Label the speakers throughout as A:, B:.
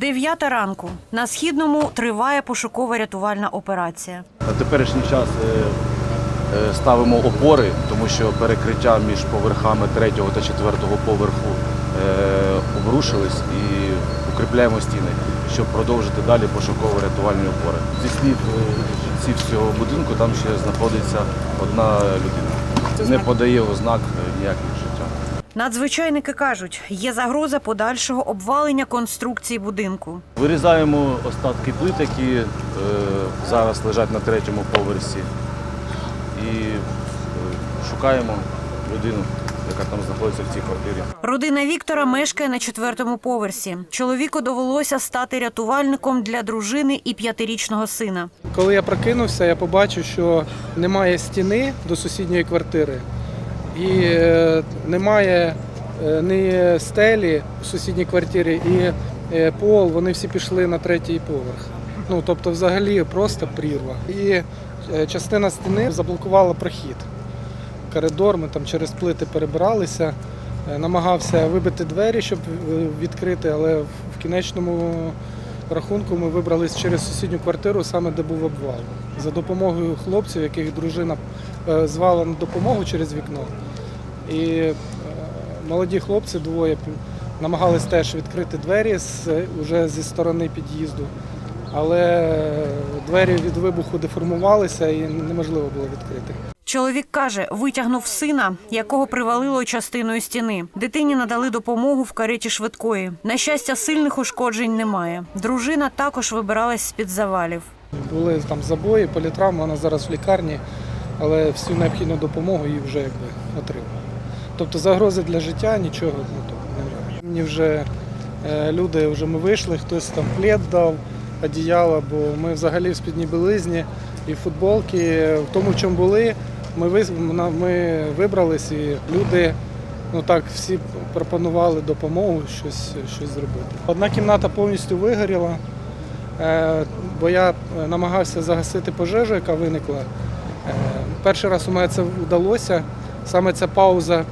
A: Дев'ята ранку. На східному триває пошуково-рятувальна операція.
B: На теперішній час е, е, ставимо опори, тому що перекриття між поверхами третього та четвертого поверху е, обрушились і укріпляємо стіни, щоб продовжити далі пошуково-рятувальні опори. Зі слів жильців цього будинку там ще знаходиться одна людина. Не подає ознак ніяких.
A: Надзвичайники кажуть, є загроза подальшого обвалення конструкції будинку.
B: Вирізаємо остатки плит, які е, зараз лежать на третьому поверсі, і е, шукаємо людину, яка там знаходиться в цій квартирі.
A: Родина Віктора мешкає на четвертому поверсі. Чоловіку довелося стати рятувальником для дружини і п'ятирічного сина.
C: Коли я прокинувся, я побачив, що немає стіни до сусідньої квартири і е, немає е, ні стелі у сусідній квартирі, і е, пол, вони всі пішли на третій поверх. Ну, тобто, взагалі просто прірва. І частина стіни заблокувала прохід. Коридор, ми там через плити перебиралися. Намагався вибити двері, щоб відкрити, але в кінечному рахунку ми вибрались через сусідню квартиру, саме де був обвал. За допомогою хлопців, яких дружина звала на допомогу через вікно. І е, молоді хлопці двоє намагались теж відкрити двері з, уже зі сторони під'їзду. Але е, двері від вибуху деформувалися і неможливо було відкрити.
A: Чоловік каже, витягнув сина, якого привалило частиною стіни. Дитині надали допомогу в кареті швидкої. На щастя, сильних ушкоджень немає. Дружина також вибиралась з під завалів.
C: Були там забої, політравми, вона зараз в лікарні, але всю необхідну допомогу їй вже якби отримала. Тобто загрози для життя нічого ну, тобто, немає. Мені вже е, люди вже ми вийшли, хтось там плед дав, одіяло, бо ми взагалі в спідній білизні і футболки. В тому, в чому були, ми, ми вибрались і люди. Ну так, всі пропонували допомогу, щось, щось зробити. Одна кімната повністю вигоріла, Е, бо я е, намагався загасити пожежу, яка виникла. Перший раз у мене це вдалося. Саме ця пауза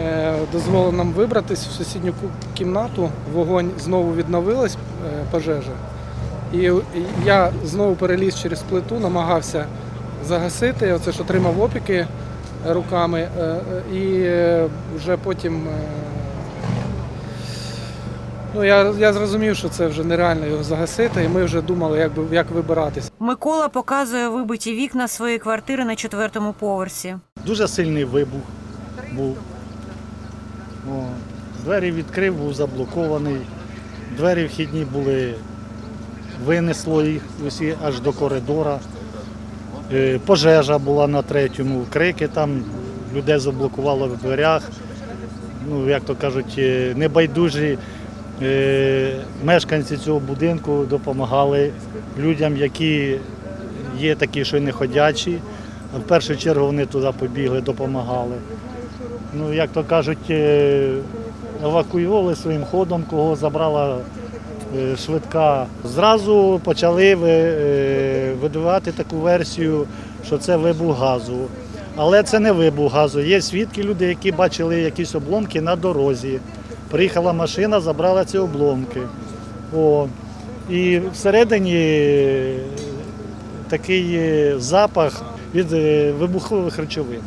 C: е, дозволила нам вибратись в сусідню кімнату. Вогонь знову відновилась, е, пожежа. І я знову переліз через плиту, намагався загасити. Оце ж отримав опіки руками. е, І вже потім. Ну, я, я зрозумів, що це вже нереально його загасити, і ми вже думали, як, би- як вибиратися.
A: Микола показує вибиті вікна своєї квартири на четвертому поверсі.
D: Дуже сильний вибух був. О, двері відкрив, був заблокований. Двері вхідні були, винесло їх усі аж до коридора. Е, Пожежа була на третьому, крики там, людей заблокувало в дверях. Ну, як то кажуть, е, небайдужі мешканці цього будинку допомагали людям, які є такі, що не ходячі. В першу чергу вони туди побігли, допомагали. Ну, як то кажуть, е, евакуювали своїм ходом, кого забрала е, швидка. Зразу почали ви- е, видавати таку версію, що це вибух газу. Але це не вибух газу. Є свідки, люди, які бачили якісь обломки на дорозі. Приїхала машина, забрала ці обломки. О. І всередині такий е, запах від е, вибухових речовин.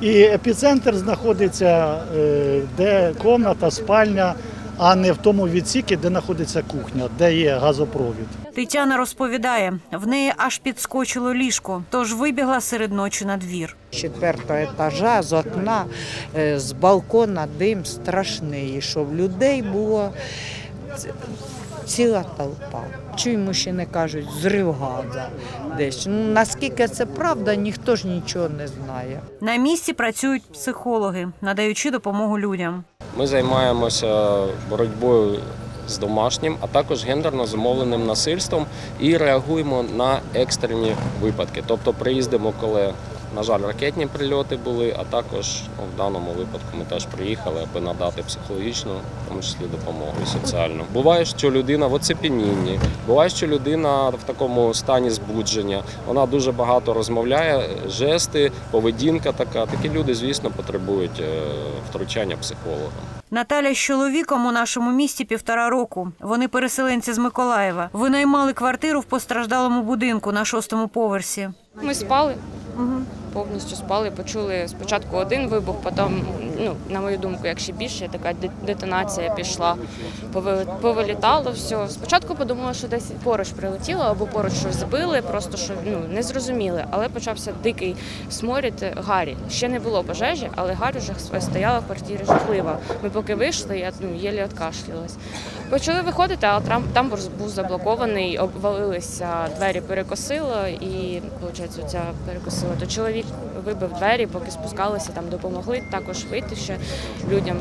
D: І епіцентр знаходиться, е, де комната, спальня, а не в тому відсікі, де знаходиться кухня, де є газопровід.
A: Тетяна розповідає, в неї аж підскочило ліжко, тож вибігла серед ночі на двір.
E: З четвертого етажа, з окна, е, з балкона дим страшний, і що в людей було ціла толпа. Чую, мужчини кажуть, зрив газа десь. Ну, наскільки це правда, ніхто ж нічого не знає.
A: На місці працюють психологи, надаючи допомогу людям.
F: Ми займаємося боротьбою з домашнім, а також гендерно зумовленим насильством і реагуємо на екстрені випадки. Тобто приїздимо, коли, на жаль, ракетні прильоти були, а також ну, в даному випадку ми теж приїхали, аби надати психологічну, в тому числі допомогу і соціальну. Буває, що людина в оцепенінні, буває, що людина в такому стані збудження. Вона дуже багато розмовляє, жести, поведінка така. Такі люди, звісно, потребують е, втручання психолога.
A: Наталя з чоловіком у нашому місті півтора року. Вони переселенці з Миколаєва. Винаймали квартиру в постраждалому будинку на шостому поверсі.
G: Ми спали, повністю спали, почули спочатку один вибух, потім, ну, на мою думку, якщо більше, така де- детонація пішла, повилітало все. Спочатку подумала, що десь поруч прилетіло або поруч щось збили, просто що ну, не зрозуміли. Але почався дикий сморід гарі. Ще не було пожежі, але гарь уже стояла в квартирі жахлива. Ми поки вийшли, я ну, єлі откашлялась. Почали виходити, а там, там був заблокований, обвалилися, двері перекосило і, виходить, ця перекосила. То чоловік вибив двері, поки спускалися, там допомогли також вийти ще людям,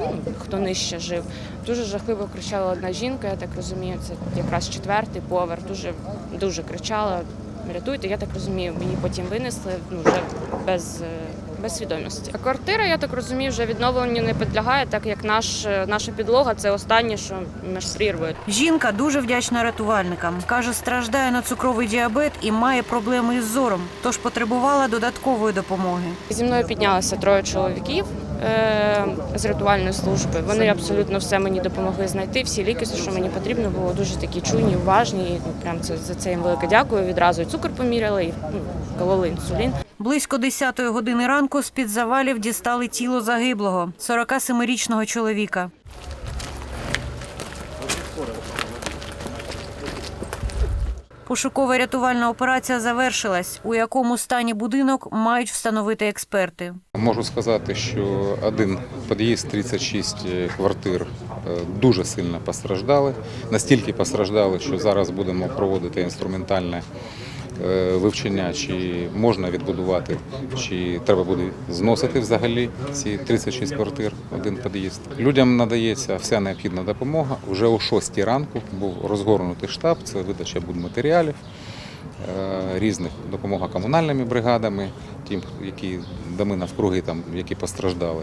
G: ну, хто нижче жив. Дуже жахливо кричала одна жінка, я так розумію, це якраз четвертий поверх, дуже, дуже кричала. Рятуйте, я так розумію, мені потім винесли ну, вже без, е, без свідомості. А квартира, я так розумію, вже відновленню не підлягає, так як наш, е, наша підлога це останнє, що між прірвою.
A: Жінка дуже вдячна рятувальникам. Каже, страждає на цукровий діабет і має проблеми із зором, тож потребувала додаткової допомоги.
G: Зі мною піднялося троє чоловіків е, з рятувальної служби. Вони абсолютно все мені допомогли знайти. Всі ліки, все, що мені потрібно було, дуже такі чуйні, уважні. І, ну, прям це за це їм велике дякую. Відразу і цукор поміряли, і ну, кололи інсулін.
A: Близько 10-ї години ранку з-під завалів дістали тіло загиблого 47-річного чоловіка. Пошукова рятувальна операція завершилась. У якому стані будинок мають встановити експерти.
H: Можу сказати, що один під'їзд, 36 квартир е, дуже сильно постраждали. Настільки постраждали, що зараз будемо проводити інструментальне е, вивчення, чи можна відбудувати, чи треба буде зносити взагалі ці 36 квартир, один під'їзд. Людям надається вся необхідна допомога. Уже о 6 ранку був розгорнутий штаб, це видача будматеріалів е, різних допомога комунальними бригадами, тим, які доми навкруги, там, які постраждали.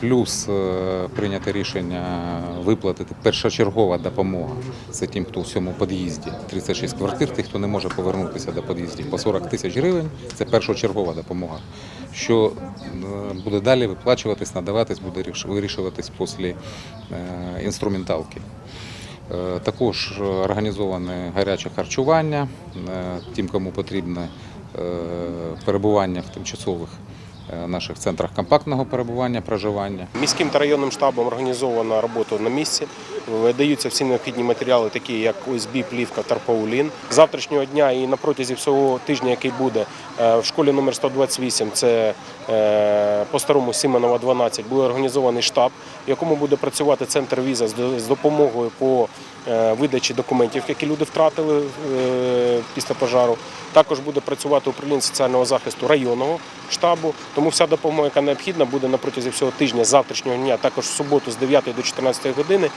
H: Плюс е, прийнято рішення виплатити першочергова допомога. Це тим, хто у цьому під'їзді. 36 квартир, тих, хто не може повернутися до під'їздів. По 40 тисяч гривень це першочергова допомога. Що е, буде далі виплачуватись, надаватись, буде вирішуватись після е, інструменталки. Також організоване гаряче харчування тим, кому потрібне перебування в тимчасових наших центрах компактного перебування, проживання.
I: Міським та районним штабом організована робота на місці. Видаються всі необхідні матеріали, такі як ОСБ, плівка, тарпаулін. Завтрашнього дня і на протязі всього тижня, який буде е, в школі номер 128, це е, по старому Сіменова 12, буде організований штаб, в якому буде працювати центр віза з допомогою по е, видачі документів, які люди втратили після пожару. Також буде працювати управління соціального захисту районного штабу. Тому вся допомога, яка необхідна, буде на протязі всього тижня, завтрашнього дня, також в суботу з 9 до 14 години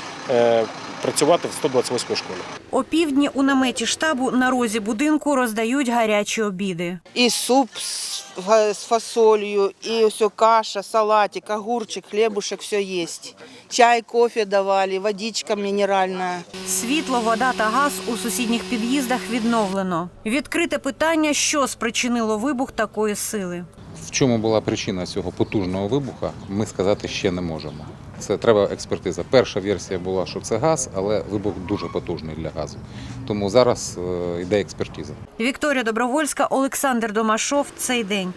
I: працювати в 128 школі.
A: Опівдні у наметі штабу на розі будинку роздають гарячі обіди.
J: І суп з, фасолью, і все каша, салатик, огурчик, хлебушек, все есть. Чай, кофе давали, водичка мінеральна.
A: Світло, вода та газ у сусідніх під'їздах відновлено. Відкрите питання, що спричинило вибух такої сили.
H: В чому була причина цього потужного вибуха, ми сказати ще не можемо. Це треба експертиза. Перша версія була, що це газ, але вибух дуже потужний для газу. Тому зараз е, йде експертиза.
A: Вікторія Добровольська, Олександр Домашов. Цей день.